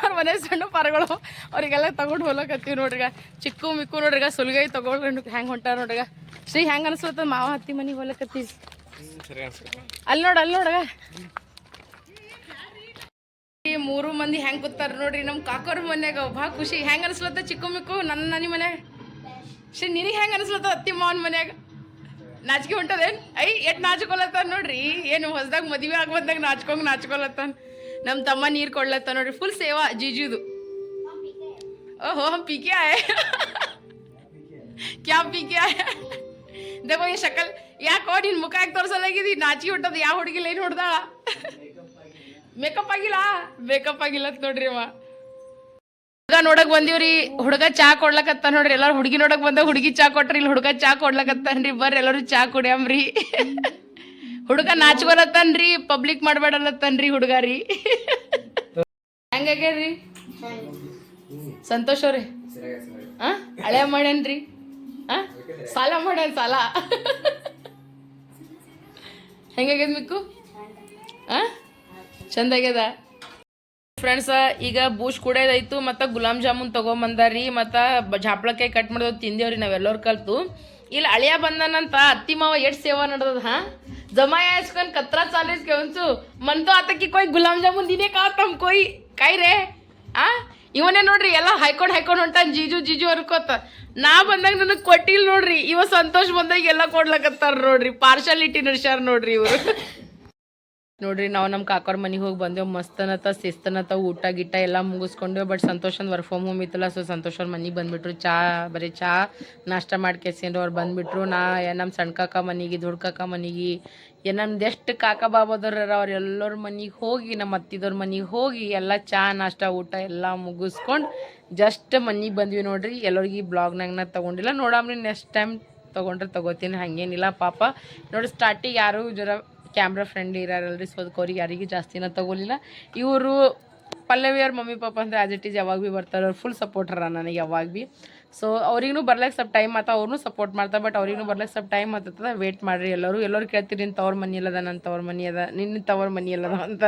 ಅವ್ರ ಮನೆಗೆ ಸಣ್ಣ ಪರಗಳು ಅವ್ರಿಗೆಲ್ಲ ತಗೊಂಡು ಹೋಲಕತ್ತೀವಿ ನೋಡ್ರಿಗ. ಚಿಕ್ಕು ಮಿಕ್ಕು ನೋಡ್ರಿಗ, ಸುಲ್ಗೈ ತಗೊಂಡು ಹೆಂಗೆ ಹೊಂಟಾರ ನೋಡ್ರಿಗ. ಶ್ರೀ ಹೆಂಗೆ ಅನಿಸ್ಲತ್ತ ಮಾವ ಹತ್ತಿ ಮನೆಗೆ ಹೋಲಕತ್ತೀವಿ ಅಲ್ಲಿ ನೋಡ ಅಲ್ಲಿ ನೋಡ್ರಿಗ ಮೂರು ಮಂದಿ ಹೆಂಗ್ ಕೂತಾರ ನೋಡ್ರಿ ನಮ್ಮ ಕಾಕೋರ್ ಮನ್ಯಾಗ ಭಾಳ ಖುಷಿ. ಹೆಂಗ್ ಅನಿಸ್ಲತ್ತ ಚಿಕ್ಕು ಮಿಕ್ಕು ನನ್ನ ನನಿ ಮನ್ಯಾಗ? ಶ್ರೀ ನಿನಗೆ ಹೆಂಗ್ ಅನಿಸ್ಲತ್ತ ಅತ್ತಿ ಮಾವನ ಮನ್ಯಾಗ? ನಾಚಿಕೆ ಹೊಂಟದೇನ್? ಐ ಎಟ್ ನಾಚ್ಕೊಲತ್ತಾನ ನೋಡ್ರಿ. ಏನು ಹೊಸದಾಗ ಮದುವೆ ಆಗಿ ಬಂದಾಗ ನಾಚ್ಕೊಂಡು ನಾಚ್ಕೊಲತ್ತಾನ ನಮ್ಮ ತಮ್ಮ ನೀರು ಕೊಡ್ಲತ್ತ ನೋಡ್ರಿ. ಫುಲ್ ಸೇವಾ, ಜಿಜುದು. ಓಹೋ ಹಮ್ ಪೀಕೆ ಆಯ್ ಕ್ಯಾ ಪೀಕೆ ಆಯ ದೇವ ಈ ಶಕಲ್, ಯಾಕೋ ನಿನ್ ಮುಖ ಯಾಕೆ ತೋರ್ಸಲಾಗಿದಿ? ನಾಚಿ ಹೊಟ್ಟದ ಯಾವ ಹುಡುಗಿಲ್ಲ ಏನು ಹೊಡ್ದಾಳ? ಮೇಕಪ್ ಆಗಿಲ್ಲ. ಮೇಕಪ್ ಆಗಿಲ್ಲ ನೋಡ್ರಿ ಅವ. ಹುಡುಗ ನೋಡಕ್ ಬಂದಿವ್ರಿ, ಹುಡುಗ ಚಾ ಕೊಡ್ಲಕತ್ತ ನೋಡ್ರಿ, ಎಲ್ಲಾರು ಹುಡುಗಿ ನೋಡಕ್ ಬಂದ ಹುಡುಗಿ ಚಾ ಕೊಟ್ರಿ ಇಲ್ಲಿ ಹುಡುಗ ಚಾ ಕೊಡ್ಲಕತ್ತಾನ್ರಿ, ಬರ್ರಿ ಎಲ್ಲರೂ ಚಾ ಕುಡಿಯಮ್ರಿ ಹುಡುಗ ನಾಚ್ಕೊಲತ್ತಾನ್ರಿ ಪಬ್ಲಿಕ್ ಮಾಡ್ಬೇಡಲತ್ತನ್ರಿ ಹುಡುಗ ರೀ. ಹೆಂಗಾಗ್ಯಾರ್ರಿ? ಸಂತೋಷ್ ಅವ್ರಿ. ಆ, ಹಳೆ ಮಾಡ್ಯಾನ್ರಿ. ಆ, ಸಾಲ ಮಾಡ್ಯಾನ ಸಾಲ. ಹೆಂಗಾಗ್ಯದ ಮಿಕ್ಕು? ಆ ಚಂದ ಆಗ್ಯದ ಫ್ರೆಂಡ್ಸ್ ಈಗ ಬೂಸ್ಟ್ ಕುಡಿಯೋದಾಯ್ತು ಮತ್ತು ಗುಲಾಬ್ ಜಾಮೂನ್ ತೊಗೊಂಬಂದಾರಿ ಮತ್ತು ಜಾಪಳಕ್ಕೆ ಕಟ್ ಮಾಡೋದು ತಿಂದೇವ್ರಿ ನಾವೆಲ್ಲರೂ ಕಲ್ತು. ಇಲ್ಲಿ, ಅಳಿಯ ಬಂದನಂತ, ಅತ್ತಿ ಮಾವ ಎಷ್ಟು ಸೇವಾ ನಡೆದದ, ಹಾ? ಜಮಾಯ ಯಾಸ್ಕೊಂಡ್ ಕತ್ರ ಚಾಲಿಸ್ ಕೆವನ್ಸು ಮಂತು ಆತಕ್ಕಿ ಕೊಯ್, ಗುಲಾಬ್ ಜಾಮೂನ್ ದಿನೇ ಕಾತಮ್ ಕೊಯ್. ರೇ ಆ? ಇವನೇ ನೋಡ್ರಿ, ಎಲ್ಲ ಹಾಯ್ಕೊಂಡು ಹಾಯ್ಕೊಂಡು ಹೊಂಟಾನ ಜೀಜು ಜೀಜು ಅನ್ಕೋತ. ನಾ ಬಂದಾಗ ನನಗೆ ಕೊಟ್ಟಿಲ್ಲ ನೋಡ್ರಿ, ಇವ ಸಂತೋಷ್ ಬಂದಾಗ ಎಲ್ಲ ಕೊಡ್ಲಕತ್ತಾರ ನೋಡ್ರಿ, ಪಾರ್ಶಾಲಿಟಿ ನಡ್ಸ್ಯಾರ ನೋಡ್ರಿ ಇವರು. [laughs] ನೋಡ್ರಿ, ನಾವು ನಮ್ಮ ಕಾಕೋರ ಮನೆಗೆ ಹೋಗಿ ಬಂದೇವು. ಮಸ್ತನತ, ಶಿಸ್ತನತ, ಊಟ ಗಿಟ್ಟ ಎಲ್ಲ ಮುಗಿಸ್ಕೊಂಡೇವು. ಬಟ್ ಸಂತೋಷನ್ ವರ್ಕ್ ಫ್ರಮ್ ಹೋಮ್ ಇತ್ತಲ್ಲ ಸೊ ಸಂತೋಷ್ ಅವ್ರ ಮನೆಗೆ ಬಂದ್ಬಿಟ್ರು. ಚಾ, ಬರೀ ಚಾ, ನಾಷ್ಟ ಮಾಡ್ಕೇಸಿಂದ್ರು ಅವ್ರು ಬಂದ್ಬಿಟ್ರು. ನಾ ನಮ್ಮ ಸಣ್ಣ ಕಾಕ ಮನೆಗೆ ದೊಡ್ಡ ಕಾಕ ಮನೆಗೆ ನಮ್ದು ಎಷ್ಟು ಕಾಕ ಬಾಬಾದವ್ರ ಅವ್ರ ಎಲ್ಲರ ಮನೆಗೆ ಹೋಗಿ ನಮ್ಮ ಅತ್ತಿದವ್ರ ಮನೆಗೆ ಹೋಗಿ ಎಲ್ಲ ಚಾ, ನಾಷ್ಟ, ಊಟ ಎಲ್ಲ ಮುಗಿಸ್ಕೊಂಡು ಜಸ್ಟ್ ಮನೆಗೆ ಬಂದ್ವಿ ನೋಡ್ರಿ. ಎಲ್ಲರಿಗೆ ಬ್ಲಾಗ್ನಾಗ ನಾ ತೊಗೊಂಡಿಲ್ಲ. ನೋಡಾಮ್ರಿ ನೆಕ್ಸ್ಟ್ ಟೈಮ್ ತೊಗೊಂಡ್ರೆ ತಗೋತೀನಿ. ಹಾಗೇನಿಲ್ಲ ಪಾಪ. ನೋಡಿ ಸ್ಟಾರ್ಟಿಗೆ ಯಾರು ಜರ ಕ್ಯಾಮ್ರಾ ಫ್ರೆಂಡ್ ಇರಲ್ಲರಿ ಸೊ ಅದಕ್ಕೆ ಅವ್ರಿಗೆ ಯಾರಿಗೆ ಜಾಸ್ತಿನ ತಗೊಲಿಲ್ಲ. ಇವರು ಪಲ್ಲವಿ ಅವ್ರ ಮಮ್ಮಿ ಪಾಪ ಅಂದ್ರೆ ಆಸ್ ಇಟ್ ಈಸ್ ಯಾವಾಗ ಭೀ ಬರ್ತಾರೆ, ಅವ್ರು ಫುಲ್ ಸಪೋರ್ಟರ ನನಗೆ ಯಾವಾಗ ಭೀ. ಸೊ ಅವ್ರಿಗೂ ಬರ್ಲಿಕ್ಕೆ ಸ್ವಲ್ಪ ಟೈಮ್ ಆತ ಅವ್ರನ್ನೂ ಸಪೋರ್ಟ್ ಮಾಡ್ತಾರೆ ಬಟ್ ಅವ್ರಿಗೂ ಬರ್ಲಿಕ್ಕೆ ಸ್ವಲ್ಪ ಟೈಮ್ ಆತದ ವೇಟ್ ಮಾಡಿರಿ ಎಲ್ಲರೂ. ಎಲ್ಲರೂ ಕೇಳ್ತೀರಿ ನಿನ್ನ ತವ್ರ ಮನೆ ಅಲ್ಲದ ನನ್ನ ತವ್ರ ಮನೆ ಅದ ನಿನ್ನ ತವ್ರ ಮನೆ ಅಲ್ಲದ ಅಂತ.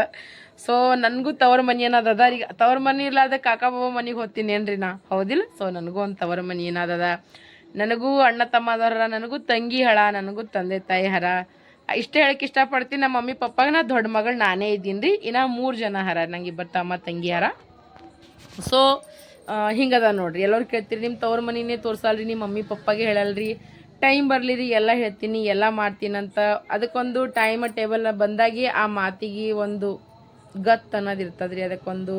ಸೊ ನನಗೂ ತವ್ರ ಮನೆ ಏನದ ಈಗ ತವ್ರ ಮನೆ ಇರ್ಲಾರ್ದ ಕಾಕ, ಬಾಬಾ ಮನೆಗೆ ಹೋಗ್ತೀನಿ ಏನ್ರಿ ನಾ? ಹೌದಿಲ್ಲ? ಸೊ ನನಗೂ ಒಂದು ತವ್ರ ಮನಿ ಏನಾದದ ನನಗೂ ಅಣ್ಣ ತಮ್ಮ ಅದಾರ ನನಗೂ ತಂಗಿ ಹಳ, ನನಗೂ ತಂದೆ ತಾಯಿ ಹರ. ಇಷ್ಟೇ ಹೇಳಕ್ಕೆ ಇಷ್ಟಪಡ್ತೀನಿ ನಮ್ಮ ಮಮ್ಮಿ ಪಪ್ಪಾಗ ನಾ ದೊಡ್ಡ ಮಗಳು ನಾನೇ ಇದ್ದೀನಿ ರೀ. ಇನ್ನು ಮೂರು ಜನ ಹರ ನಂಗೆ ಇಬ್ಬರು ತಮ್ಮ ತಂಗಿ ಹರ ಸೊ ಹಿಂಗದ ನೋಡ್ರಿ. ಎಲ್ಲರೂ ಕೇಳ್ತೀರಿ ನಿಮ್ಮ ತವ್ರ ಮನಿನೇ ತೋರ್ಸಲ್ರಿ ನಿಮ್ಮ ಮಮ್ಮಿ ಪಪ್ಪಾಗೆ ಹೇಳಲ್ರಿ. ಟೈಮ್ ಬರಲಿ ರೀ, ಎಲ್ಲ ಹೇಳ್ತೀನಿ, ಎಲ್ಲ ಮಾಡ್ತೀನಂತ ಅದಕ್ಕೊಂದು ಟೈಮ್ ಟೇಬಲ್ ಬಂದಾಗಿ ಆ ಮಾತಿಗೆ ಒಂದು ಗತ್ ಅನ್ನೋದು ಇರ್ತದ್ರಿ. ಅದಕ್ಕೊಂದು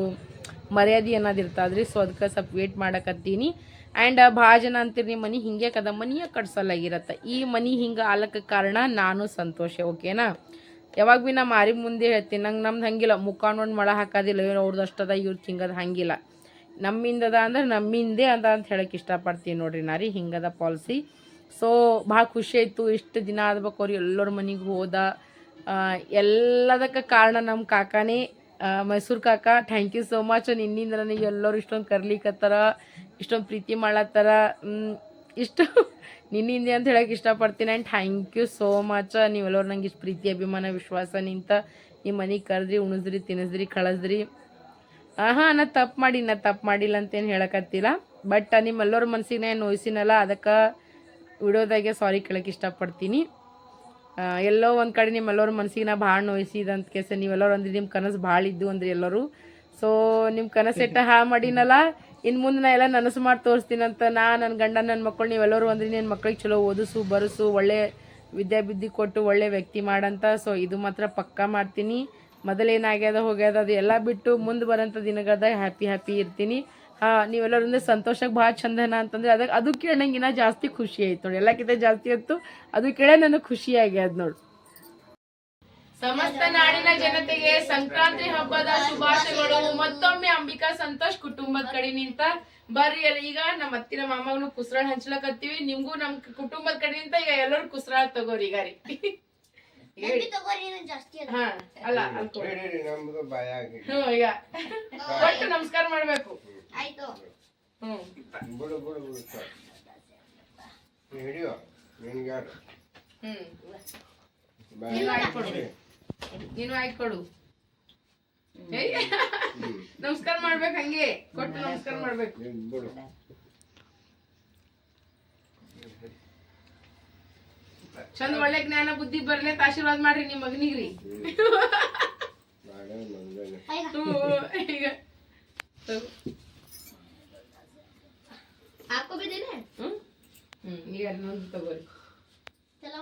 ಮರ್ಯಾದೆ ಅನ್ನೋದು ಇರ್ತದ್ರಿ. ಸೊ ಅದಕ್ಕೆ ಸ್ವಲ್ಪ ವೇಟ್ ಮಾಡಕತ್ತೀನಿ. ಆ್ಯಂಡ್ ಭಾಳ ಜನ ಅಂತೀರಿ ನಿಮ್ಮ ಮನೆ ಹಿಂಗೆ ಕದ, ಮನೆಯ ಕಟ್ಸಲಾಗಿರತ್ತೆ ಈ ಮನೆ ಹಿಂಗೆ ಆಲಕ್ಕೆ ಕಾರಣ ನಾನು ಸಂತೋಷ ಓಕೆನಾ ಯಾವಾಗ ಭೀ ನಾ ಮಾರಿ ಮುಂದೆ ಹೇಳ್ತೀನಿ, ನಂಗೆ ನಮ್ದು ಹಂಗಿಲ್ಲ. ಮುಖ ನೋಡಿ ಮಳ ಹಾಕೋದಿಲ್ಲ ಇವ್ರು ಅವ್ರದ್ದು ಅಷ್ಟದ ಹಿಂಗದ ಹಂಗಿಲ್ಲ. ನಮ್ಮಿಂದದ ಅಂದ್ರೆ ನಮ್ಮಿಂದೇ ಅದ ಅಂತ ಹೇಳಕ್ಕೆ ಇಷ್ಟಪಡ್ತೀನಿ ನೋಡ್ರಿ ನಾರಿ ಹಿಂಗದ ಪಾಲಿಸಿ. ಸೊ ಭಾಳ ಖುಷಿ ಆಯಿತು, ಇಷ್ಟು ದಿನ ಆದ್ಬೇಕು ಅವ್ರು ಎಲ್ಲರ ಮನೆಗೆ ಹೋದ. ಎಲ್ಲದಕ್ಕೆ ಕಾರಣ ನಮ್ಮ ಕಾಕಾನೇ. ಮೈಸೂರು ಕಾಕ ಥ್ಯಾಂಕ್ ಯು ಸೋ ಮಚ್ ನಿನ್ನಿಂದ ನನಗೆ ಎಲ್ಲರೂ ಇಷ್ಟೊಂದು ಕರ್ಲಿಕತ್ತಾರ. ಇಷ್ಟೊಂದು ಪ್ರೀತಿ ಮಾಡ್ಲತ್ತಾರ. ಇಷ್ಟು. ನಿನ್ನಿಂದ ಅಂತ ಹೇಳಕ್ಕೆ ಇಷ್ಟಪಡ್ತೀನಿ. And thank you so much ನೀವೆಲ್ಲರೂ ನಂಗೆ ಇಷ್ಟು ಪ್ರೀತಿ, ಅಭಿಮಾನ, ವಿಶ್ವಾಸ ನಿಂತ ನಿಮ್ಮ ಮನೆಗೆ ಕರೆದ್ರಿ, ಉಣಿಸ್ರಿ ತಿನ್ನಿಸ್ರಿ ಕಳಿಸ್ರಿ. ಹಾಂ ನಾ ತಪ್ಪು ಮಾಡಿ ನಾ ತಪ್ಪು ಮಾಡಿಲ್ಲ ಅಂತೇನು ಹೇಳಕತ್ತಿಲ್ಲ. ಬಟ್ ನಿಮ್ಮೆಲ್ಲರ ಮನಸ್ಸಿಗೆ ನಾನು ನೋಯಿಸಿನಲ್ಲ, ಅದಕ್ಕೆ ವಿಡಿಯೋದಾಗೆ ಸಾರಿ ಕೇಳಕ್ಕೆ ಇಷ್ಟಪಡ್ತೀನಿ. ಎಲ್ಲೋ ಒಂದು ಕಡೆ ನಿಮ್ಮೆಲ್ಲರ ಮನಸ್ಸಿಗೆ ನಾ ಭಾಳ ನೋಯಿಸಿದಂತ ಕೇಸ. ನೀವೆಲ್ಲರೂ ಅಂದ್ರೆ ನಿಮ್ಮ ಕನಸು ಭಾಳ ಇದ್ದು ಅಂದ್ರೆ ಎಲ್ಲರೂ. ಸೊ ನಿಮ್ಮ ಕನಸು ಹಾ ಮಾಡಿನಲ್ಲ ಇನ್ನು ಮುಂದೆ ನಾ ಎಲ್ಲ ನನಸು ಮಾಡಿ ಅಂತ ನಾ ನನ್ನ ಗಂಡ ನನ್ನ ಮಕ್ಕಳು ನೀವೆಲ್ಲರೂ ಅಂದ್ರೆ ನಿನ್ನ ಮಕ್ಳಿಗೆ ಚಲೋ ಓದಿಸು, ಬರೆಸು, ಒಳ್ಳೆ ವಿದ್ಯಾಬುದ್ಧಿ ಕೊಟ್ಟು, ಒಳ್ಳೆ ವ್ಯಕ್ತಿ ಮಾಡಂತ. ಸೊ ಇದು ಮಾತ್ರ ಪಕ್ಕಾ ಮಾಡ್ತೀನಿ. ಮೊದಲೇನಾಗ್ಯದ, ಹೋಗ್ಯದ, ಅದು ಎಲ್ಲ ಬಿಟ್ಟು ಮುಂದೆ ಬರೋಂಥ ದಿನಗಳದಾಗ ಹ್ಯಾಪಿ ಹ್ಯಾಪಿ ಇರ್ತೀನಿ. ನೀವೆಲ್ಲರಿಂದ ಸಂತೋಷಕ್ಕೆ ಭಾಳ ಚಂದನ ಅಂತಂದ್ರೆ ಅದಕ್ಕೆ ಅದು ಕೇಳಂಗಿನ ಜಾಸ್ತಿ ಖುಷಿ ಆಯ್ತು ನೋಡಿ. ಎಲ್ಲಕ್ಕಿಂತ ಜಾಸ್ತಿ ಆಯ್ತು ಅದು ಕೇಳೇ ನನಗೆ ಖುಷಿ ಆಗ್ಯದ ನೋಡಿ. ಸಮಸ್ತ ನಾಡಿನ ಜನತೆಗೆ ಸಂಕ್ರಾಂತಿ ಹಬ್ಬದ ಶುಭಾಶಯಗಳು. ಮತ್ತೊಮ್ಮೆ ಅಂಬಿಕಾ ಸಂತೋಷ್ ಕುಟುಂಬದ ಕಡೆ ನಿಂತ ಬರ್ರಿ ಅಲ್ಲಿ ಈಗ ನಮ್ಮ ಅತ್ತಿನ ಮಾಮಗನು ಕುಸ್ರಾಳ್ ಹಂಚ್ಲಕತ್ತೀವಿ. ನಿಮ್ಗೂ ನಮ್ ಕುಟುಂಬದ ಕಡೆ ನಿಂತ ಈಗ ಎಲ್ಲರೂ ಕುಸ್ರಾಳ್ ತಗೋರಿ ಈಗ ರೀ. ಅಲ್ಲ. ಹ್ಮ್ ಹ್ಮ್. ಹ್ಮ್ ಹ್ಮ್ ಹ್ಮ್ ಈಗ. ಹ್ಮ್ ನಮಸ್ಕಾರ ಮಾಡ್ಬೇಕು. ಹ್ಮ್ ಹ್ಮ್ ಹ್ಮ್ ಹ್ಮ್ ಹ್ಮ್ ಹ್ಮ್ ಹ್ಮ್ ಹ್ಮ್ ನೀನು ಆಯ್ತು ಕೊಡು. ನಮಸ್ಕಾರ ಮಾಡ್ಬೇಕು ಹಂಗೆ. ಕೊಟ್ಟು ನಮಸ್ಕಾರ ಮಾಡ್ಬೇಕು. ಚಂದ ಒಳ್ಳೆ ಜ್ಞಾನ ಬುದ್ಧಿ ಬರ್ಲೇತ ಆಶೀರ್ವಾದ ಮಾಡ್ರಿ ನಿಮ್ ಮಗನಿಗ್ರಿ. ಹ್ಮ್ ಈಗ. ಅಲ್ಲೊಂದು ತಗೋರಿ. चलो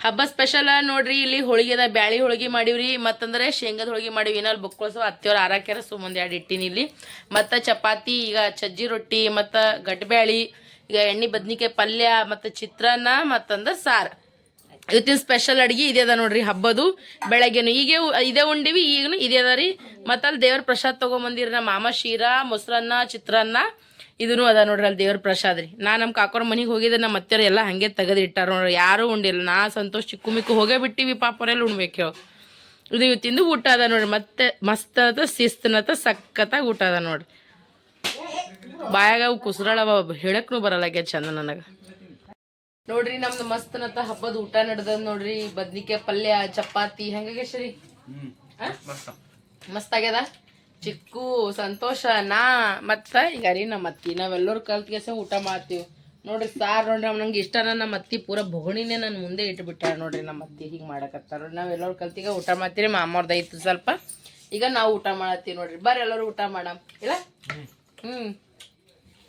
ಹಬ್ಬ ಸ್ಪೆಷಲ್ ನೋಡ್ರಿ ಇಲ್ಲಿ ಹೋಳಿಗೆದ ಬ್ಯಾಳಿ ಹೋಳಿಗೆ ಮಾಡಿವ್ರಿ ಮತ್ತಂದ್ರೆ ಶೇಂಗದ ಹೋಳಿಗೆ ಮಾಡಿವಿ ಏನಲ್ಲಿ ಬುಕ್ಕಳಿಸೋ ಅತ್ತಿಯವ್ರ ಆರಾಕ್ಯಾರ ಸುಮ್ಮಂದು ಎರಡು ಇಟ್ಟಿನಿ ಇಲ್ಲಿ. ಮತ್ತು ಚಪಾತಿ ಈಗ ಸಜ್ಜಿ ರೊಟ್ಟಿ ಮತ್ತು ಗಡ್ಬ್ಯಾಳಿ ಈಗ ಎಣ್ಣೆ ಬದ್ನಿಕಾಯಿ ಪಲ್ಯ ಮತ್ತು ಚಿತ್ರಾನ್ನ ಮತ್ತಂದ್ರ ಸಾರು. ಇವತ್ತಿನ ಸ್ಪೆಷಲ್ ಅಡ್ಗೆ ಇದೇ ಅದ ನೋಡ್ರಿ, ಹಬ್ಬದು, ಬೆಳಗ್ಗೆನು. ಈಗೇ ಇದೇ ಉಂಡಿವಿ, ಈಗನು ಇದೇ ಅದ ರೀ. ಮತ್ತೆ ಅಲ್ಲಿ ದೇವ್ರ ಪ್ರಸಾದ್ ತಗೊಂಬಂದಿರಿ, ನಮ್ಮ ಮಾಮ ಶೀರಾ, ಮೊಸರನ್ನ, ಚಿತ್ರಾನ್ನ ಇದೂ ಅದ ನೋಡ್ರಿ ಅಲ್ಲಿ ದೇವ್ರ ಪ್ರಸಾದ್ ರೀ. ನಾ ನಮ್ಮ ಕಾಕೋರ ಮನೆಗೆ ಹೋಗಿದ್ದೆ, ನಮ್ಮ ಅತ್ತೆ ಎಲ್ಲ ಹಂಗೆ ತೆಗೆದಿಟ್ಟಾರ ನೋಡ್ರಿ. ಯಾರೂ ಉಂಡಿಲ್ಲ. ನಾ ಸಂತೋಷ್ ಚಿಕ್ಕು ಮಿಕ್ಕು ಹೋಗೇ ಬಿಟ್ಟಿವಿ ಪಾಪರೆಲ್ಲ ಉಣ್ಬೇಕು ಇದು ಇವತ್ತಿಂದು ಊಟ ಅದ ನೋಡ್ರಿ. ಮತ್ತೆ ಮಸ್ತ್ ಅದ ಶಿಸ್ತನತ ಸಖತ್ತಾಗಿ ಊಟ ಅದ ನೋಡ್ರಿ. ಬಾಯಾಗ ಅವು ಹೇಳಕ್ನು ಬರಲ್ಲ ಚಂದ ನನಗೆ. ನೋಡ್ರಿ ನಮ್ದು ನತ್ತ ಹಬ್ಬದ ಊಟ ನಡೆದ ನೋಡ್ರಿ ಬದ್ನಿಕಾಯಿ ಪಲ್ಯ ಚಪಾತಿ ಹೆಂಗ ಶ್ರೀ? ಮಸ್ತ್. ಆಗ್ಯದ? ಚಿಕ್ಕು ಸಂತೋಷ ನಾ ಮತ್ತ ಈಗ ರೀ ನಮ್ಮ ಅತ್ತಿ ನಾವೆಲ್ಲರು ಕಲ್ತ್ ಕೆಸ ಊಟ ಮಾಡ್ತೀವಿ. ನೋಡ್ರಿ ಸಾರ್ ನೋಡ್ರಿ ನಂಗೆ ಇಷ್ಟನ ನಮ್ಮ ಅತ್ತಿ ಪೂರ ಬೊಗಣಿನೇ ನನ್ನ ಮುಂದೆ ಇಟ್ಬಿಟ್ಟಾರ ನೋಡ್ರಿ ನಮ್ಮ ಅತ್ತಿ ಹಿಂಗೆ ಮಾಡಕತ್ತಾರ ನೋಡ್ರಿ. ನಾವೆಲ್ಲರೂ ಕಲ್ತಿಗ ಊಟ ಮಾಡ್ತೀರಿ ಮಾಮವ್ರದ್ದು ಐತಿ ಸ್ವಲ್ಪ. ಈಗ ನಾವು ಊಟ ಮಾಡತ್ತೀವಿ ನೋಡ್ರಿ. ಬರ್ರಿ ಎಲ್ಲರೂ ಊಟ ಮಾಡಮ್. ಇಲ್ಲ? ಹ್ಮ್.